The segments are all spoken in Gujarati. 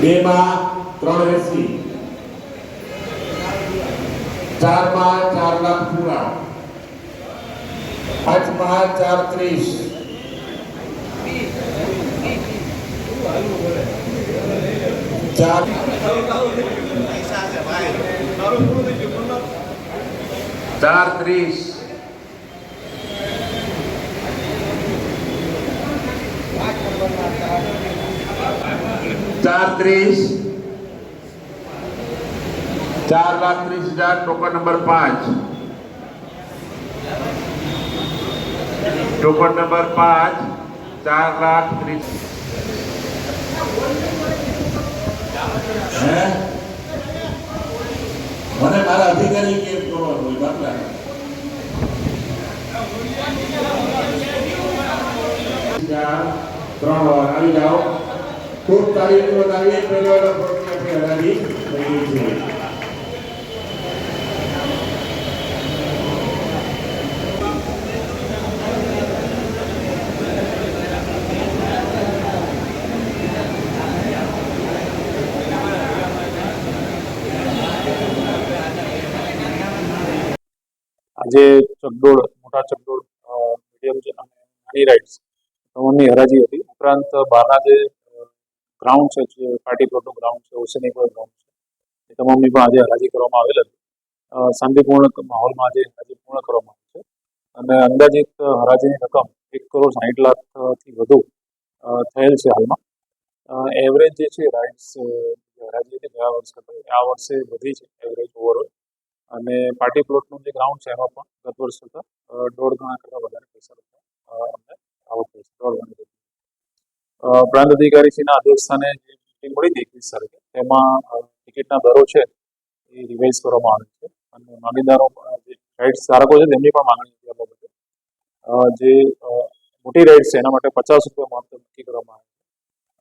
બેમાં ત્રણ એસી ચારમાં ચાર લાખ પૂરા પાંચમાં ચાર ત્રીસ. ચાર. ચાર ત્રીસ. ચાર ત્રીસ. ચાર લાખ ત્રીસ હજાર, ટોકન નંબર પાંચ. ટોકન નંબર પાંચ, ચાર લાખ ત્રીસ. મને મારા અધિકારી કેમ હોય, બાપલા. ત્રણ વાર આવી જાઓ. ખૂબ રીતે બતાવીએ પહેલો પ્રોટીન આપણી હરાજી થઈ ગઈ છે. આજે ચકડોળ, મોટા ચકડોળ મીડિયમ છે અને નાની રાઇડ્સ હરાજી હતી. ઉપરાંત બહારના જે ગ્રાઉન્ડ છે જે પાર્ટી પ્લોટનું ગ્રાઉન્ડ છે ઓશનિક ગ્રાઉન્ડ છે. એ તમામની પણ આજે હરાજી કરવામાં આવેલ હતી. શાંતિપૂર્ણ માહોલમાં આજે હરાજી પૂર્ણ કરવામાં આવી છે. અને અંદાજિત હરાજીની રકમ એક કરોડ સાહીઠ લાખથી વધુ થયેલ છે હાલમાં. એવરેજ જે છે રાઇડ્સ હરાજી હતી ગયા વર્ષ કરતાં આ વર્ષે વધી છે એવરેજ ઓવરઓલ અને પાર્ટી પ્લોટનું જે ગ્રાઉન્ડ છે એમાં પણ ગત વર્ષ કરતાં દોઢ ગણા કરતાં વધારે પૈસા અમને આવક દોઢ ગણી જેટલી. અધિકારી પ્રાંત અધિકારીશ્રીના અધ્યક્ષસ્થાને જે મિટિંગ મળી હતી એકવીસ તારીખે, તેમાં ટિકિટના દરો છે એ રિવાઇઝ કરવામાં આવે છે. અને માંગીદારો જે રાઇડ્સ ધારકો છે તેમની પણ માગણી આ બાબતે. જે મોટી રાઇડ્સ છે, એના માટે પચાસ રૂપિયા મહત્તમ નક્કી કરવામાં આવે છે.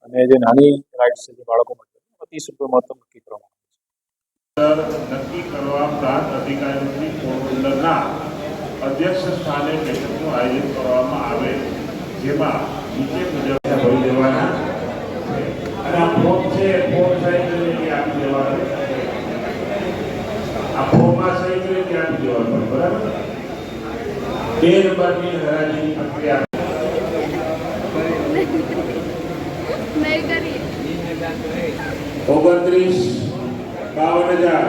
અને જે નાની રાઇટ્સ છે જે બાળકો માટે ત્રીસ રૂપિયા મહત્તમ નક્કી કરવામાં આવે છે. નક્કી કરવા પ્રાંત અધિકારીની પોરબંદરના અધ્યક્ષ સ્થાને બેઠકનું આયોજન કરવામાં આવે, જેમાં નીચે મુજબ ભરી દેવાના અને આ ફોર્મ છે ફોર્મ સાઈન કરીને આપી દેવાનું. આ ફોર્મમાં સાઈન કરીને આપી દેવાનું બરાબર? બે નંબરની હરાજી પ્રક્રિયા. ઓગણત્રીસ બાવન હજાર.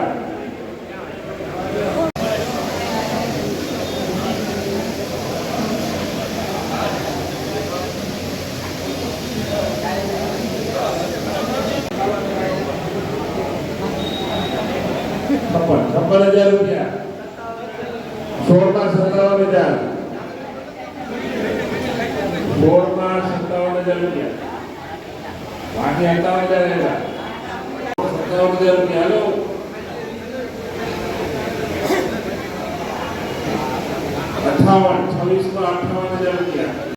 છપ્પન હજાર રૂપિયા. સોળમાં સત્તાવન હજાર. સોળમાં સત્તાવન હજાર રૂપિયા. બાકી સત્તાવન હજાર રહેલા. સત્તાવન હજાર રૂપિયા. હાલો. અઠાવન, છવ્વીસમાં અઠાવન હજાર રૂપિયા.